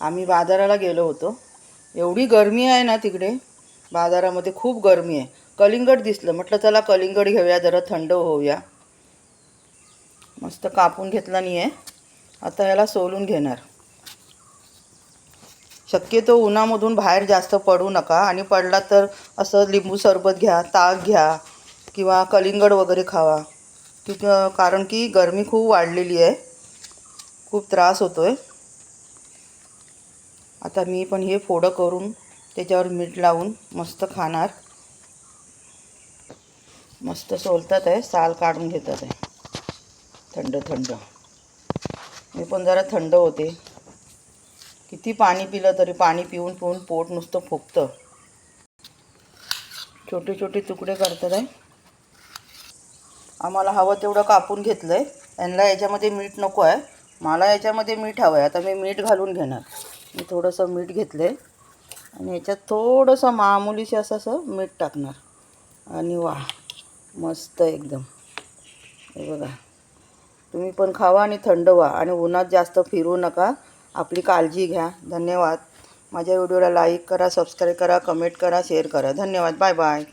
आम्ही बाजाराला गेलो होतो. एवढी गरमी आहे ना तिकडे? बाजारामध्ये खूप गरमी आहे. कलिंगड दिसलं. म्हटलं चला कलिंगड घेऊया जरा थंड होऊया. मस्त कापून घेतला नाही आहे आता याला सोलून घेणार. शक्यतो उन्हामधून बाहेर जास्त पडू नका. आणि पडला तर असं लिंबू सरबत घ्या ताक घ्या किंवा कलिंगड वगैरे खावा. कारण की गरमी खूप वाढलेली आहे. खूप त्रास होतो आहे आता मी पण हे फोडं करून त्याच्यावर मीठ लावून मस्त खाणार. मस्त सोलतात आहे साल काढून घेतात आहे. थंड थंड. मी पण जरा थंड होते. किती पाणी पिलं तरी पाणी पिऊन पिऊन पोट नुसतं फुगतं. छोटे छोटे तुकडे करतात आहे. आम्हाला हवं तेवढं कापून घेतलं आहे यांना याच्यामध्ये मीठ नको आहे. मला याच्यामध्ये मीठ हवं आहे आता मी मीठ घालून घेणार. मी थोडंसं मीठ घेतलं आहे आणि याच्यात थोडंसं मामुलीशी असं असं मीठ टाकणार. आणि वा मस्त एकदम. हे बघा. तुम्ही पण खावा आणि थंड व्हा. आणि उन्हात जास्त फिरू नका. आपली काळजी घ्या. धन्यवाद. माझ्या व्हिडिओला लाईक करा सबस्क्राईब करा कमेंट करा शेअर करा. धन्यवाद. Bye bye